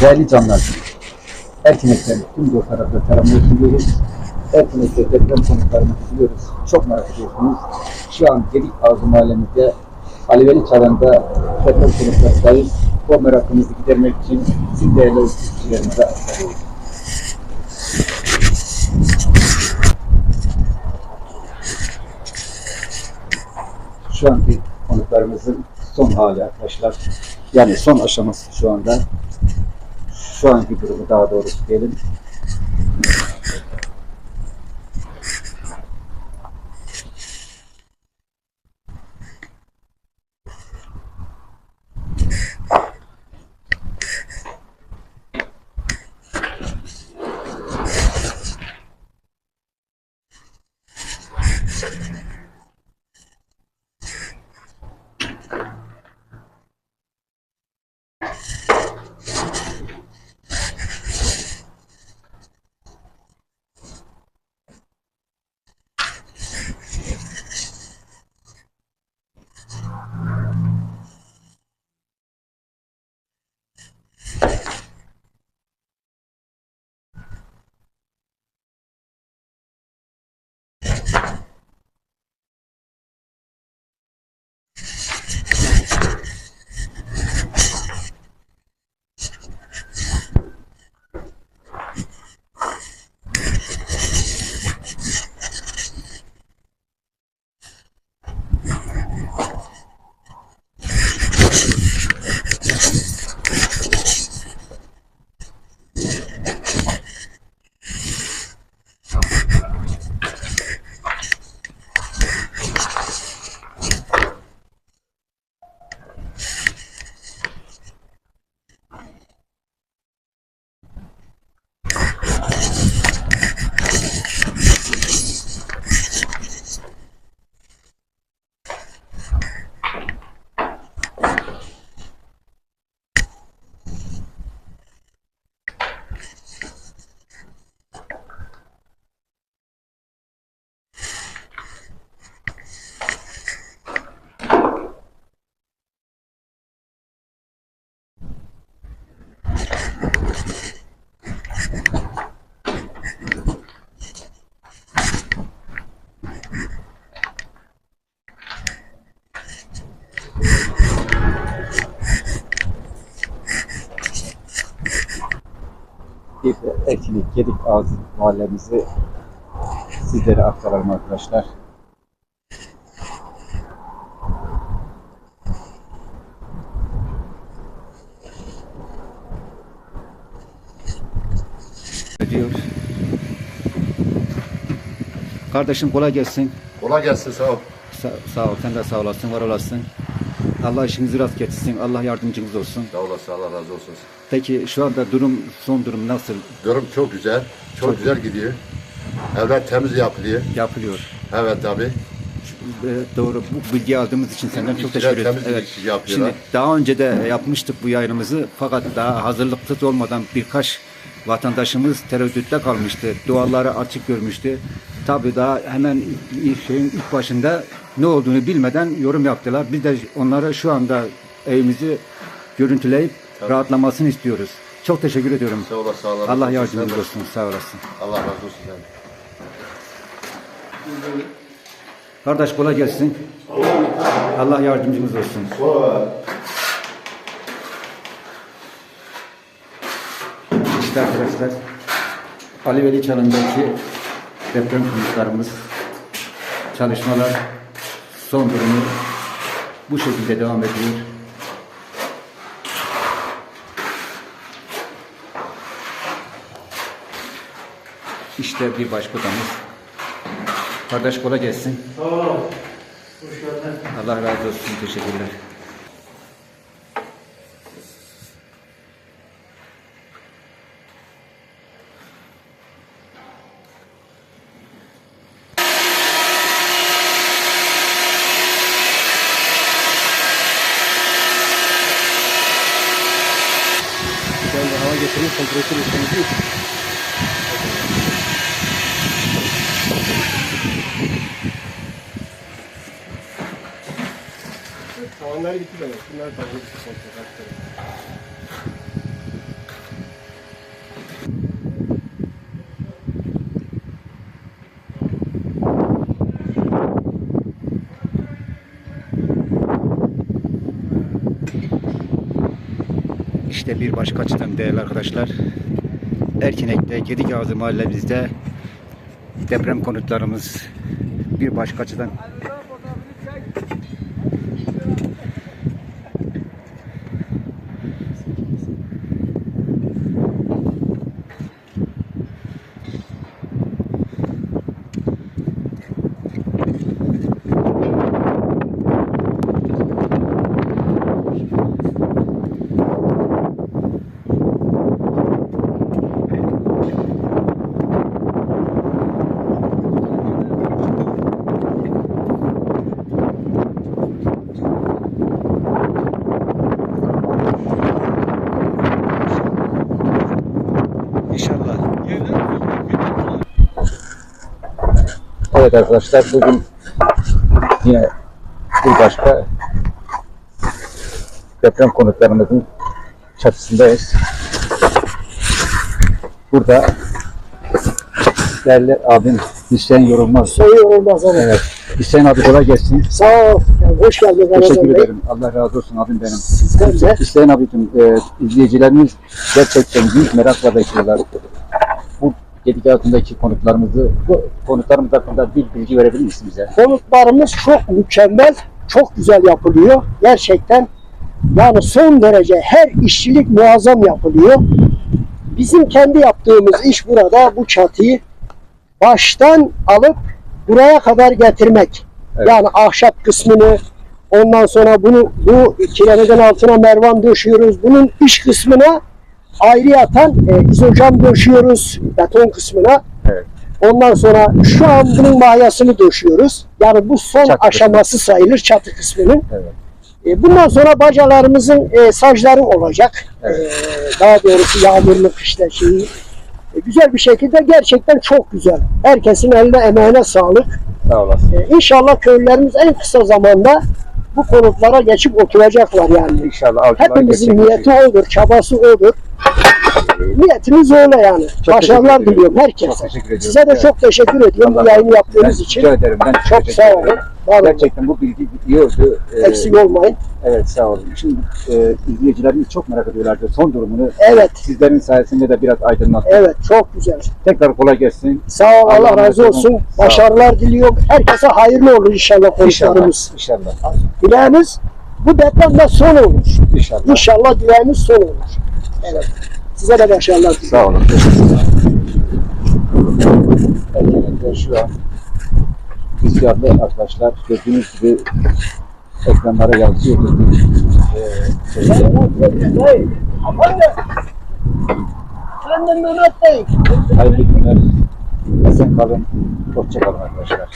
Değerli canlar, Erkinek'ten tüm bu tarafta taramayı sunuyoruz. Erkinek'te deprem konuklarını sunuyoruz. Çok merak ediyorsunuz. Şu an Gedik Ağzı mahallemizde Aleveli Çalan'da deprem konuklarındayız. Bu merakımızı gidermek için siz değerli izleyicilerimize aktarıyoruz. Şu anki konuklarımızın son hali arkadaşlar. Yani son aşaması şu anda. Şu anki durumu daha doğrusu diyelim. Erkinek Gedik Ağzı mahallemizi sizlere aktaralım arkadaşlar. Diyor. Kardeşim kolay gelsin. Kolay gelsin sağ ol. Sa- sağ ol, sen de sağ olasın, var olasın. Allah işinizi rast getirsin, Allah yardımcınız olsun. Sağ olasın Allah razı olsun. Peki şu anda durum, son durum nasıl Durum çok güzel. Çok, güzel gidiyor. Evler temiz yapılıyor. yapılıyor? Evet tabi. Ee, Doğru, bu bilgi aldığımız için senden çok İşçiler teşekkür ederim. temiz Evet. iş yapıyorlar. Şimdi daha önce de yapmıştık bu yayınımızı fakat daha hazırlıksız olmadan birkaç vatandaşımız tereddütte kalmıştı. Duaları açık görmüştü. Tabii daha hemen şeyin ilk başında ne olduğunu bilmeden yorum yaptılar. Biz de onlara şu anda evimizi görüntüleyip rahatlamasını istiyoruz. Çok teşekkür ediyorum. Sağ olasın Allah razı Allah olsun. yardımcınız de- olsun. Sağ olasın. Allah razı olsun. Kardeş kolay gelsin. Allah yardımcımız olsun. İşte arkadaşlar Ali Veli Çalı'ndaki deprem konutlarımız çalışmalar son durumu bu şekilde devam ediyor. İşte bir başkodanız. Kardeş kolay gelsin. Allah razı olsun. Teşekkürler. где приз температуры снизит. あんまり行くじゃない。なると思って、そうか。İşte bir başka açıdan değerli arkadaşlar. Erkinek'te, Gedikağzı mahallemizde deprem konutlarımız bir başka açıdan İnşallah. Evet arkadaşlar bugün yine bir başka deprem konutlarımızın çatısındayız. Burada değerli abim Hüseyin Yorulmaz. Sayı olmaz ama. Evet. Hüseyin abi kolay gelsin. Sağ ol. Yani hoş geldin Teşekkür ederim. Allah razı olsun abim benim. Sizden de. Hüseyin abicim e, izleyicilerimiz gerçekten büyük merakla bekliyorlar. Konutlarımızı, bu konutlarımız hakkında bir bilgi verebilir misiniz bize? Konutlarımız çok mükemmel, çok güzel yapılıyor. Gerçekten yani son derece her işçilik muazzam yapılıyor. Bizim kendi yaptığımız iş burada bu çatıyı baştan alıp buraya kadar getirmek. Evet. Yani ahşap kısmını ondan sonra bunu bu kiremeden altına mervan döşüyoruz. Bunun iç kısmına ayrı yatan e, izocam döşüyoruz beton kısmına. Evet. Ondan sonra şu an bunun mayasını döşüyoruz. Yani bu son Çatı aşaması sayılır çatı kısmının. Evet. E, bundan sonra bacalarımızın e, sacları olacak. Evet. E, daha doğrusu yağmurluk işte şeyi. E, güzel bir şekilde gerçekten çok güzel. Herkesin eline emeğine sağlık. Sağ olasın. E, inşallah köylülerimiz en kısa zamanda bu konutlara geçip oturacaklar yani. İnşallah Hepimizin niyeti odur, çabası odur. Niyetimiz öyle yani. Çok Başarılar diliyorum herkese. Size de çok teşekkür ediyorum bu Allah yayını razı olsun. yaptığınız için. Rica ederim. Ben Çok sağ olun. Var. Gerçekten bu bilgi yiyordu. Ee, Eksik olmayın. Evet sağ olun. Şimdi e, izleyicilerimiz çok merak ediyorlardı son durumunu. Evet. Sizlerin sayesinde de biraz aydınlattık. Evet çok güzel. Tekrar kolay gelsin. Sağ ol Allah, razı olsun. Sağ ol. Başarılar diliyorum. Herkese hayırlı olur inşallah konuşlarımız. İnşallah. İnşallah. Dileğimiz bu depremde son olur. İnşallah. İnşallah dileğimiz son olur. Evet. Size de başarılar diliyorum. Sağ olun. Teşekkürler. Erkenek'te şu an rüzgarlı arkadaşlar gördüğünüz gibi ekranlara yansıyor. Hayırlı günler. Esen kalın. Hoşça kalın arkadaşlar.